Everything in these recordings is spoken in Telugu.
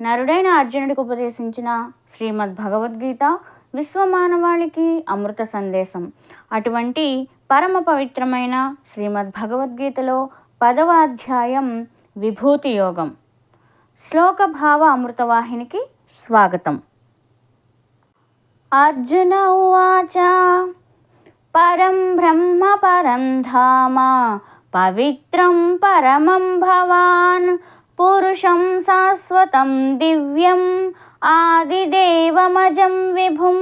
నరుడైన అర్జునుడికి ఉపదేశించిన శ్రీమద్ భగవద్గీత విశ్వమానవాళికి అమృత సందేశం. అటువంటి పరమ పవిత్రమైన శ్రీమద్ భగవద్గీతలో పదవ అధ్యాయం విభూతి యోగం. శ్లోక భావ అమృతవాహినికి స్వాగతం. అర్జున ఉవాచ పరం బ్రహ్మ పరం ధామ పవిత్రం పరమం భవాన్ పురుషం శాశ్వతం దివ్యం ఆదిదేవమజం విభుం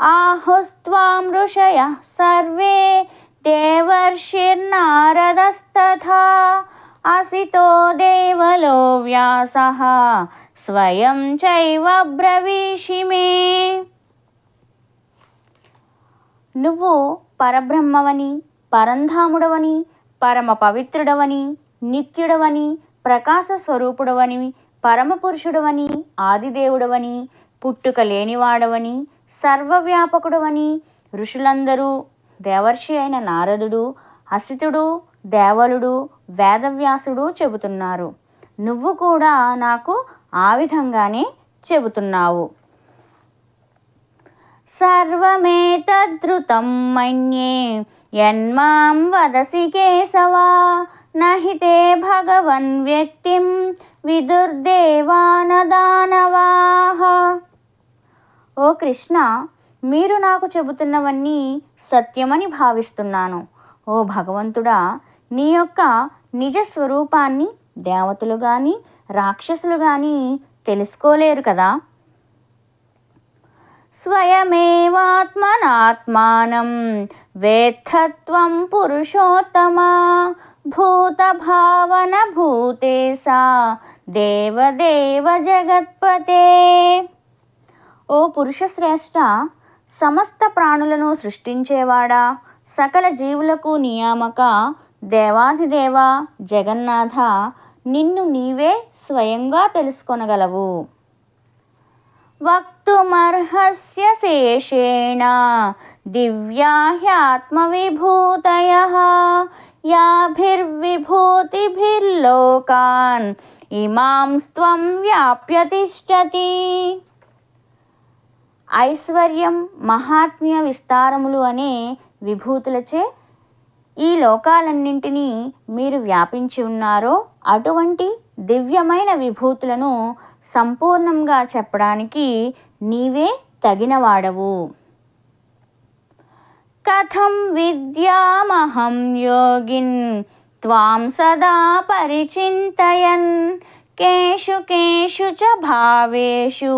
ఆహుస్త్వాం ఋషయ సర్వే దేవర్షిర్నారదస్తథా అసితో దేవలో వ్యాస స్వయం చైవ బ్రవీషి మే నువ్వు పరబ్రహ్మవని పరంధాముడవని పరమ పవిత్రుడవని నిత్యుడవని ప్రకాశ స్వరూపుడవని పరమపురుషుడవని ఆదిదేవుడవని పుట్టుక లేనివాడవని సర్వవ్యాపకుడవని ఋషులందరూ దేవర్షి అయిన నారదుడు హసితుడు దేవలుడు వేదవ్యాసుడు చెబుతున్నారు. నువ్వు కూడా నాకు ఆ విధంగానే చెబుతున్నావు. సర్వమేతద్ధృతం మన్యే యన్మాం వదసి కేశవా నహితే భగవన్ వ్యక్తిం విదుర్దేవానదానవాహ ఓ కృష్ణ మీరు నాకు చెబుతున్నవన్నీ సత్యమని భావిస్తున్నాను. ఓ భగవంతుడా నీ యొక్క నిజ స్వరూపాన్ని దేవతలు కానీ రాక్షసులు కానీ తెలుసుకోలేరు కదా? స్వయమేవాత్మనాత్మానం వేత్తత్వం పురుషోత్తమా భూతభావన భూతేసా దేవదేవ జగత్పతే ఓ పురుషశ్రేష్ట సమస్త ప్రాణులను సృష్టించేవాడా? సకల జీవులకు నియామక దేవాధిదేవ జగన్నాథ నిన్ను నీవే స్వయంగా తెలుసుకొనగలవు. వక్ శేషేణ దివ్యా హ్యాత్మవిభూతయ యాభిర్విభూతిభిర్లోకాన్ ఇమాం త్వం వ్యాప్య తిష్టతి ఐశ్వర్యం మహాత్మ్య విస్తారములు అనే విభూతులచే ఈ లోకాలన్నింటినీ మీరు వ్యాపించి ఉన్నారో అటువంటి దివ్యమైన విభూతులను సంపూర్ణంగా చెప్పడానికి నీవే తగినవాడవు. కథం విద్యామహం యోగిన్ త్వాం సదా పరిచింతయన్. కేషు కేషు చ భావేషు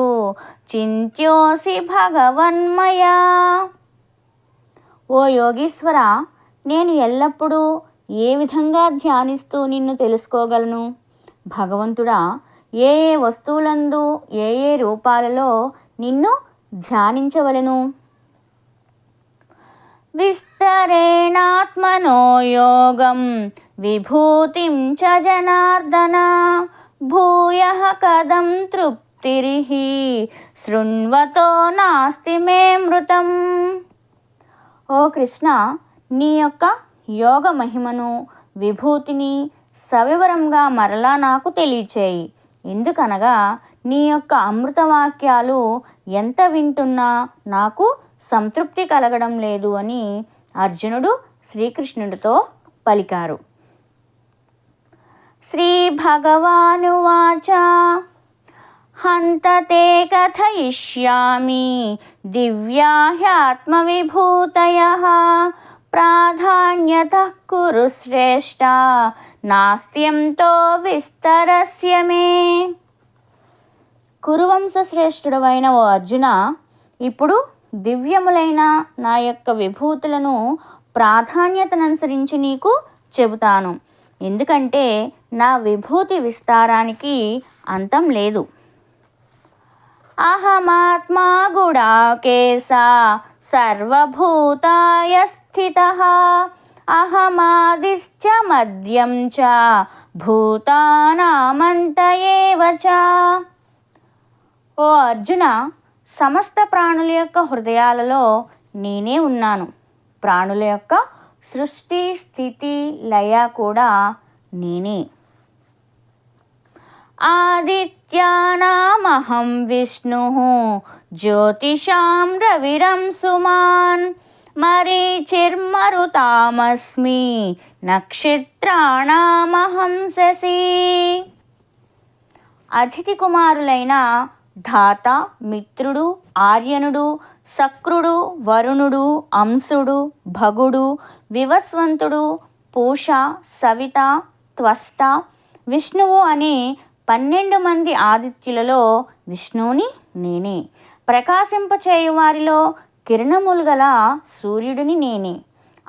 చింత్యోసి భగవన్మయా. ఓ యోగీశ్వర నేను ఎల్లప్పుడూ ఏ విధంగా ధ్యానిస్తూ నిన్ను తెలుసుకోగలను? భగవంతుడా ఏ ఏ వస్తువులందు ఏ ఏ రూపాలలో నిన్ను ధ్యానించవలను. విస్తరేణాత్మనో యోగం విభూతిం చ జనార్దన భూయ కదం తృప్తిరిహి శృణ్వతో నాస్తి మే మృతం. ఓ కృష్ణ నీ యొక్క యోగ మహిమను విభూతిని సవివరంగా మరలా నాకు తెలియచేయి. ఎందుకనగా నీ యొక్క అమృతవాక్యాలు ఎంత వింటున్నా నాకు సంతృప్తి కలగడం లేదు అని అర్జునుడు శ్రీకృష్ణుడితో పలికారు. శ్రీ భగవానువాచ హంతతే కథయిష్యామి దివ్యాహ్యాత్మవిభూతయ. ప్రాధాన్యత కురు శ్రేష్ట నాస్త్యంతో విస్తరస్య మే. కురువంశ శ్రేష్ఠుడవైన ఓ అర్జున ఇప్పుడు దివ్యములైన నా యొక్క విభూతులను ప్రాధాన్యతననుసరించి నీకు చెబుతాను. ఎందుకంటే నా విభూతి విస్తారానికి అంతం లేదు. అహమాత్మా గుడాకేశా సర్వభూతాయ స్థిత. అహమాదిశ్చ మద్యం చ భూతానామంత చ. ఓ అర్జున సమస్త ప్రాణుల యొక్క హృదయాలలో నేనే ఉన్నాను. ప్రాణుల యొక్క సృష్టి స్థితి లయ కూడా నేనే. ఆదిత్యానామహం విష్ణు జ్యోతిషాం రవిరం సుమాన్ మరీచిర్మరుతామస్మి నక్షత్రాణామహం శశి అతిథి కుమారులైన ధాత మిత్రుడు ఆర్యనుడు శక్రుడు వరుణుడు అంశుడు భగుడు వివస్వంతుడు పూష సవిత త్వష్ట విష్ణువు అనే పన్నెండు మంది ఆదిత్యులలో విష్ణువుని నేనే. ప్రకాశింపచేయు వారిలో కిరణములు గల సూర్యుడిని నేనే.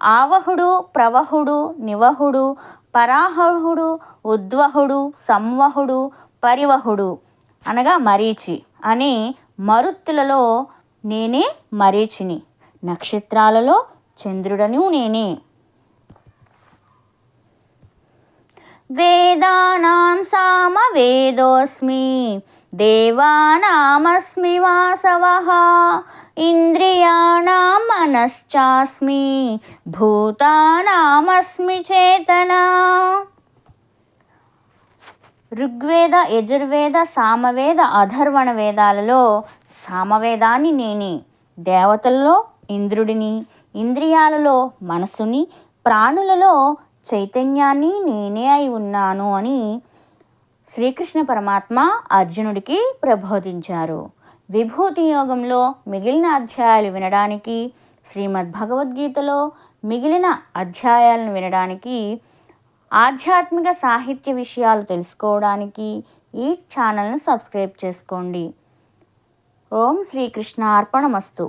ఆవహుడు ప్రవహుడు నివహుడు పరాహుడు ఉద్వహుడు సంవహుడు పరివహుడు అనగా మరీచి అనే మరుత్తులలో నేనే మరీచిని నక్షత్రాలలో చంద్రుడను నేనే. వేదానాం సామవేదోస్మి దేవానామస్మి వాసవః ఇంద్రియాణాం మనశ్చాస్మి భూతానామస్మి చేతనా. ఋగ్వేద యజుర్వేద సామవేద అధర్వణ వేదాలలో సామవేదాన్ని నేనే. దేవతలలో ఇంద్రుడిని ఇంద్రియాలలో మనసుని ప్రాణులలో చైతన్యాన్ని నేనే అయి ఉన్నాను అని శ్రీకృష్ణ పరమాత్మ అర్జునుడికి ప్రబోధించారు. విభూతి యోగంలో మిగిలిన అధ్యాయాలు వినడానికి శ్రీమద్భగవద్గీతలో మిగిలిన అధ్యాయాలను వినడానికి ఆధ్యాత్మిక సాహిత్య విషయాలు తెలుసుకోవడానికి ఈ ఛానల్ను సబ్స్క్రైబ్ చేసుకోండి. ఓం శ్రీకృష్ణ అర్పణమస్తు